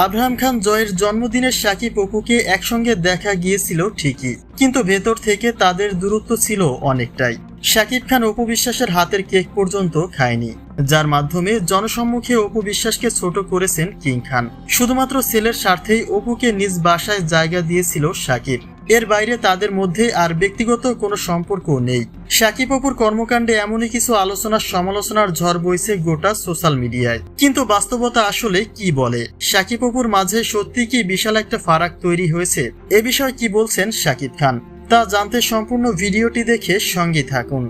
Abraham খান জয়ের জন্মদিনের সাকিব অপুকে একসঙ্গে দেখা গিয়েছিল ঠিকই, কিন্তু ভেতর থেকে তাদের দূরত্ব ছিল অনেকটাই। শাকিব খান অপু বিশ্বাসের হাতের কেক পর্যন্ত খায়নি, যার মাধ্যমে জনসম্মুখে অপু বিশ্বাসকে ছোট করেছেন কিং খান। শুধুমাত্র ছেলের স্বার্থেই অপুকে নিজ বাসায় জায়গা দিয়েছিল শাকিব এর বাইরে তাদের মধ্যে আর ব্যক্তিগত কোনো সম্পর্ক নেই। শাকিব অপুর কর্মকাণ্ডে এমনই কিছু আলোচনার সমালোচনার ঝড় বইছে গোটা সোশ্যাল মিডিয়ায়। কিন্তু বাস্তবতা আসলে কি বলে? শাকিব অপুর মাঝে সত্যি কি বিশাল একটা ফারাক তৈরি হয়েছে? এ বিষয়ে কি বলছেন শাকিব খান? তা জানতে সম্পূর্ণ ভিডিওটি দেখে সঙ্গে থাকুন।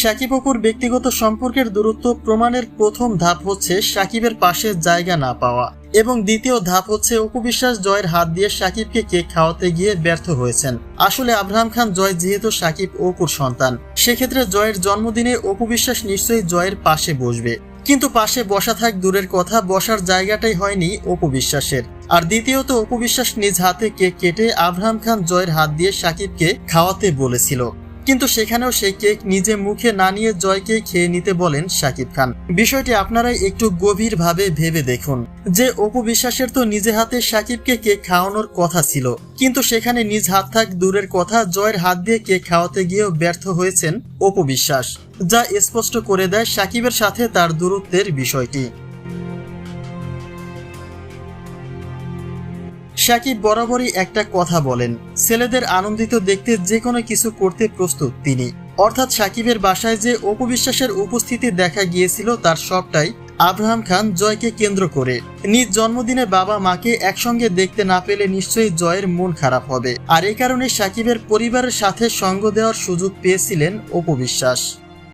শাকিব অপুর ব্যক্তিগত সম্পর্কের দূরত্ব প্রমাণের প্রথম ধাপ হচ্ছে সাকিবের পাশে জায়গা না পাওয়া এবং দ্বিতীয় ধাপ হচ্ছে অপু বিশ্বাস জয়ের হাত দিয়ে সাকিবকে কেক খাওয়াতে গিয়ে ব্যর্থ হয়েছেন। আসলে আব্রাহাম খান জয় যেহেতু সাকিব অপুর সন্তান, সেক্ষেত্রে জয়ের জন্মদিনে অপু বিশ্বাস নিশ্চয়ই জয়ের পাশে বসবে। কিন্তু পাশে বসা থাক দূরের কথা, বসার জায়গাটাই হয়নি অপু বিশ্বাসের। আর দ্বিতীয়ত, অপু বিশ্বাস নিজ হাতে কেক কেটে আব্রাহাম খান জয়ের হাত দিয়ে সাকিবকে খাওয়াতে বলেছিল। কিন্তু সেখানেও সেই কেক নিজে মুখে না নিয়ে জয়কে খেয়ে নিতে বলেন শাকিব খান। বিষয়টি আপনারাই একটু গভীরভাবে ভেবে দেখুন। যে অপু বিশ্বাসের তো নিজে হাতে সাকিবকে কেক খাওয়ানোর কথা ছিল। কিন্তু সেখানে নিজ হাত থাক দূরের কথা জয়ের হাত দিয়ে কেক খাওয়াতে গিয়েও ব্যর্থ হয়েছেন অপু বিশ্বাস, যা স্পষ্ট করে দেয় সাকিবের সাথে তার দূরত্বের বিষয়টি। সাকিব বরাবরই একটা কথা বলেন, ছেলেদের আনন্দিত দেখতে যে কোনো কিছু করতে প্রস্তুত তিনি। অর্থাৎ সাকিবের বাসায় যে অপবিশ্বাসের উপস্থিতি দেখা গিয়েছিল তার সবটাই আব্রাহাম খান জয়কে কেন্দ্র করে। নিজ জন্মদিনে বাবা মাকে একসঙ্গে দেখতে না পেলে নিশ্চয়ই জয়ের মন খারাপ হবে। আর এ কারণে সাকিবের পরিবারের সাথে সঙ্গ দেওয়ার সুযোগ পেয়েছিলেন অপবিশ্বাস।